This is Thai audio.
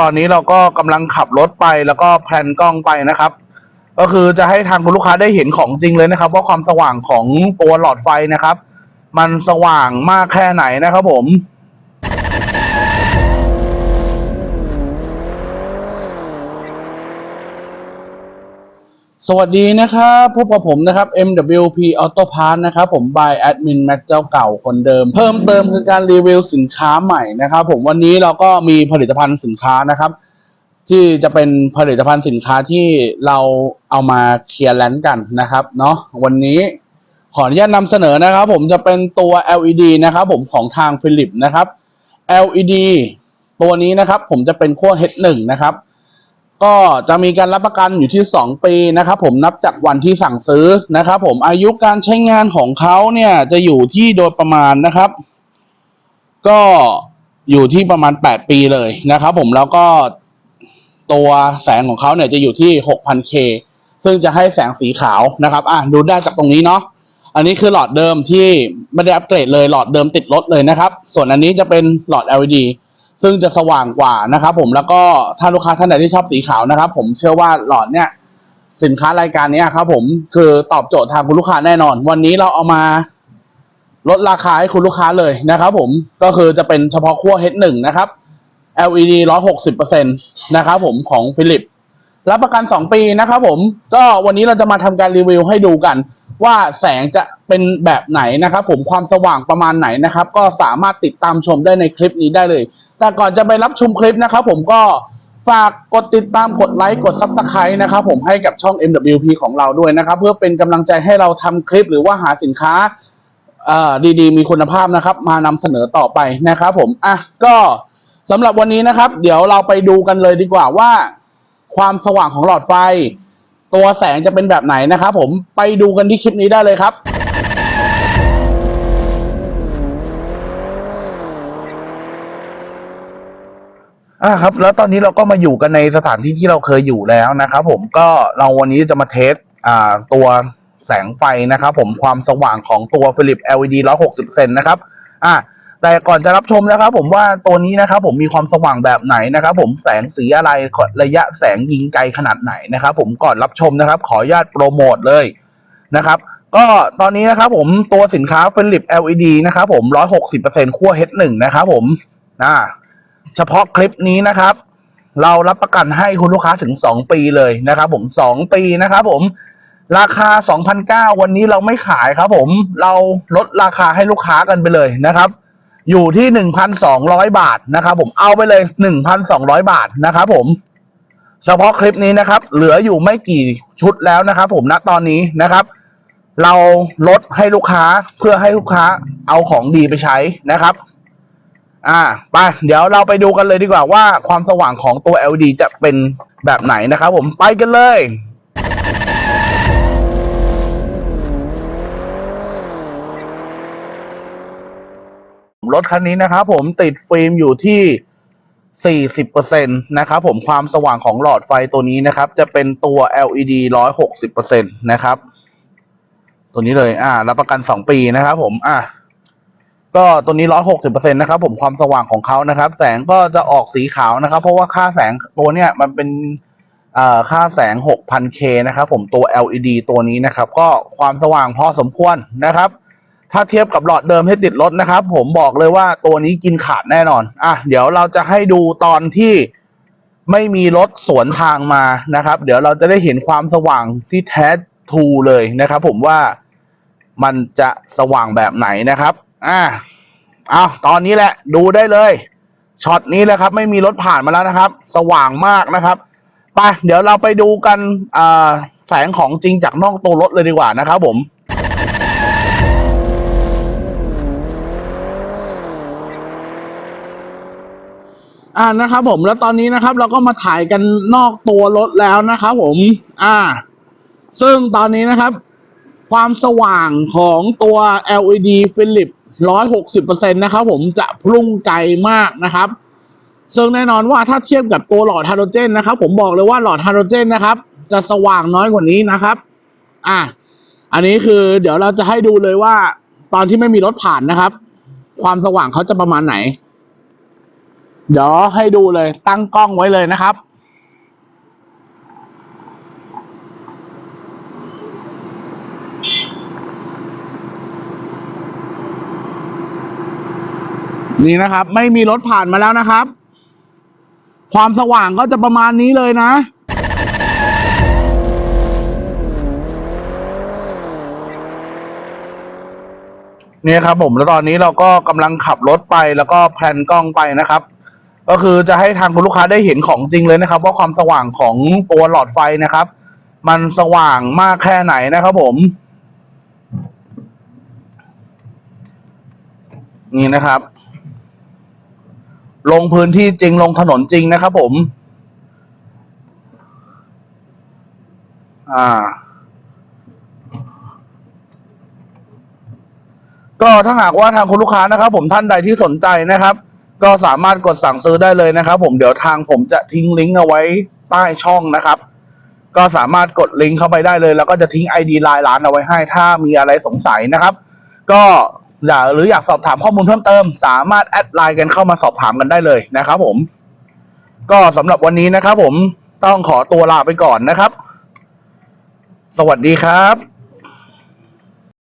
ตอนนี้เราก็กำลังขับรถไปแล้วก็แพลนกล้องไปนะครับ ก็คือจะให้ทางคุณลูกค้าได้เห็นของจริงเลยนะครับ ว่าความสว่างของตัวหลอดไฟนะครับ มันสว่างมากแค่ไหนนะครับผม สวัสดีนะครับพบกับผมนะครับ MWP Auto Parts นะครับผม by Admin Mac เจ้าเก่าคนเดิม เพิ่มเติมคือการรีวิวสินค้าใหม่นะครับผมวันนี้เราก็มีผลิตภัณฑ์สินค้านะครับ ที่จะเป็นผลิตภัณฑ์สินค้าที่เราเอามาเคลียร์แลนด์กันนะครับเนาะวันนี้ขออนุญาตนำเสนอนะครับผมจะเป็นตัว LED นะครับผมของทางฟิลิปนะครับ LED ตัวนี้นะครับผมจะเป็นขั้ว H1 นะครับ ก็จะมีการรับประกันอยู่ที่ 2 ปีนะครับผมนับจากวันที่สั่งซื้อนะครับผมอายุการใช้งานของเขาเนี่ยจะอยู่ที่โดยประมาณนะครับ ก็อยู่ที่ประมาณ 8 ปีเลยนะครับผมแล้วก็ตัวแสงของเขาเนี่ยจะอยู่ที่ 6,000K ซึ่งจะให้แสงสีขาวนะครับอะดูได้จากตรงนี้เนาะอันนี้คือหลอดเดิมที่ไม่ได้อัปเกรดเลยหลอดเดิมติดรถเลยนะครับ ส่วนอันนี้จะเป็นหลอด LED ซึ่งจะสว่างกว่านะครับผมแล้วก็ถ้าลูกค้าท่านไหนที่ชอบสีขาวนะครับ ผมเชื่อว่าหลอดเนี่ยสินค้ารายการนี้ครับผมคือตอบโจทย์ทางคุณลูกค้าแน่นอน วันนี้เราเอามาลดราคาให้คุณลูกค้าเลยนะครับผมก็คือจะเป็นเฉพาะขั้ว H1 นะครับ LED 160%นะครับผมของฟิลิปรับประกัน 2 ปีนะครับผมก็วันนี้เราจะมาทำการรีวิวให้ดูกัน ว่าแสงจะเป็นแบบไหนนะครับผมความสว่างประมาณไหนนะครับ ก็สามารถติดตามชมได้ในคลิปนี้ได้เลย แต่ก่อนจะไปรับชมคลิปนะครับผมก็ฝากกดติดตามกดไลค์กด Subscribe นะครับผมให้กับช่อง MWP ของเราด้วยนะครับ เพื่อเป็นกำลังใจให้เราทำคลิปหรือว่าหาสินค้าดีๆ มีคุณภาพนะครับ มานำเสนอต่อไปนะครับผมอะก็สำหรับวันนี้นะครับ เดี๋ยวเราไปดูกันเลยดีกว่าว่า ความสว่างของหลอดไฟ ตัวแสงจะเป็นแบบไหนนะครับผมไปดูกันที่คลิปนี้ได้เลยครับ อ่าครับ แล้วตอนนี้เราก็มาอยู่กันในสถานที่ที่เราเคยอยู่แล้วนะครับผมก็เราวันนี้จะมาเทสอ่าตัวแสงไฟนะครับผมความสว่างของตัวฟิลิป LED 160 เซนนะครับอ่าแต่ก่อนจะรับชมนะครับ ผมว่าตัวนี้นะครับ ผมมีความสว่างแบบไหนนะครับ ผมแสงสีอะไรระยะแสงยิงไกลขนาดไหนนะครับ ผมก่อนรับชมนะครับ ขออนุญาตโปรโมทเลยนะครับ ก็ตอนนี้นะครับ ผมตัวสินค้าฟิลิป LED นะครับผม 160%ขั้ว H1 นะครับผมอ่า เฉพาะคลิปนี้นะครับ เรารับประกันให้คุณลูกค้าถึง 2 ปีเลยนะครับ ผม 2 ปีนะครับ ผมราคา 2,009 วันนี้เราไม่ขายครับ ผม เราลดราคาให้ลูกค้ากันไปเลยนะครับ อยู่ที่ 1,200 บาทนะครับ ผม เอาไปเลย 1,200 บาทนะครับ ผม เฉพาะคลิปนี้นะครับ เหลืออยู่ไม่กี่ชุดแล้วนะครับ ผม ณ ตอนนี้นะครับ เราลดให้ลูกค้าเพื่อให้ลูกค้าเอาของดีไปใช้นะครับ อ่าไปเดี๋ยวเราไปดูกันเลยดีกว่าว่าความสว่างของตัว LED จะเป็นแบบไหนนะครับผมไปกันเลยรถคันนี้นะครับผมติดฟิล์มอยู่ที่ 40%นะครับผมความสว่างของหลอดไฟตัวนี้นะครับ จะเป็นตัว LED 160%นะครับ ตัวนี้เลย อ่า รับประกัน 2 ปีนะครับผม อ่า ก็ตัวนี้ร้อยหกสิบเปอร์เซ็นต์นะครับผมความสว่างของเขานะครับ แสงก็จะออกสีขาวนะครับ เพราะว่าค่าแสงตัวเนี้ยมันเป็นค่าแสงหกพันเคนะครับผมตัว LED ตัวนี้นะครับ ก็ความสว่างพอสมควรนะครับ ถ้าเทียบกับหลอดเดิมที่ติดรถนะครับ ผมบอกเลยว่าตัวนี้กินขาดแน่นอน อะ เดี๋ยวเราจะให้ดูตอนที่ไม่มีรถสวนทางมานะครับ เดี๋ยวเราจะได้เห็นความสว่างที่แท้ทูเลยนะครับ ผมว่ามันจะสว่างแบบไหนนะครับ อ่าเอาตอนนี้แหละ ดูได้เลยช็อตนี้แหละครับ ไม่มีรถผ่านมาแล้วนะครับ สว่างมากนะครับไปเดี๋ยวเราไปดูกันอ่าแสงของจริงจากนอกตัวรถเลยดีกว่านะครับผมอ่านะครับผมแล้วตอนนี้นะครับ เราก็มาถ่ายกันนอกตัวรถแล้วนะครับผม อ่า ซึ่งตอนนี้นะครับ ความสว่างของตัว LED Philips Philip 160%นะครับผมจะพุ่งไกลมากนะครับ ซึ่งแน่นอนว่าถ้าเทียบกับตัวหลอดไฮโดรเจนนะครับผมบอกเลยว่าหลอดไฮโดรเจนนะครับ จะสว่างน้อยกว่านี้นะครับ อะอันนี้คือเดี๋ยวเราจะให้ดูเลยว่า ตอนที่ไม่มีรถผ่านนะครับ ความสว่างเขาจะประมาณไหน เดี๋ยวให้ดูเลยตั้งกล้องไว้เลยนะครับ นี่นะครับ ไม่มีรถผ่านมาแล้วนะครับ ความสว่างก็จะประมาณนี้เลยนะ เนี่ยครับ ผมแล้วตอนนี้เราก็กำลังขับรถไปแล้วก็แพลนกล้องไปนะครับ ก็คือจะให้ทางคุณลูกค้าได้เห็นของจริงเลยนะครับ ว่าความสว่างของตัวหลอดไฟนะครับ มันสว่างมากแค่ไหนนะครับผมนี่นะครับ ลงพื้นที่จริงลงถนนจริงนะครับผม อ่า ก็ถ้าหากว่าทางคุณลูกค้านะครับ ผมท่านใดที่สนใจนะครับ ก็สามารถกดสั่งซื้อได้เลยนะครับ ผมเดี๋ยวทางผมจะทิ้งลิงก์เอาไว้ใต้ช่องนะครับ ก็สามารถกดลิงก์เข้าไปได้เลย แล้วก็จะทิ้ง ID ไลน์ร้านเอาไว้ให้ ถ้ามีอะไรสงสัยนะครับ ก็ อยากหรืออยากสอบถามข้อมูลเพิ่มเติม สามารถแอดไลน์กันเข้ามาสอบถามกันได้เลยนะครับผม ก็สำหรับวันนี้นะครับผมต้องขอตัวลาไปก่อนนะครับ สวัสดีครับ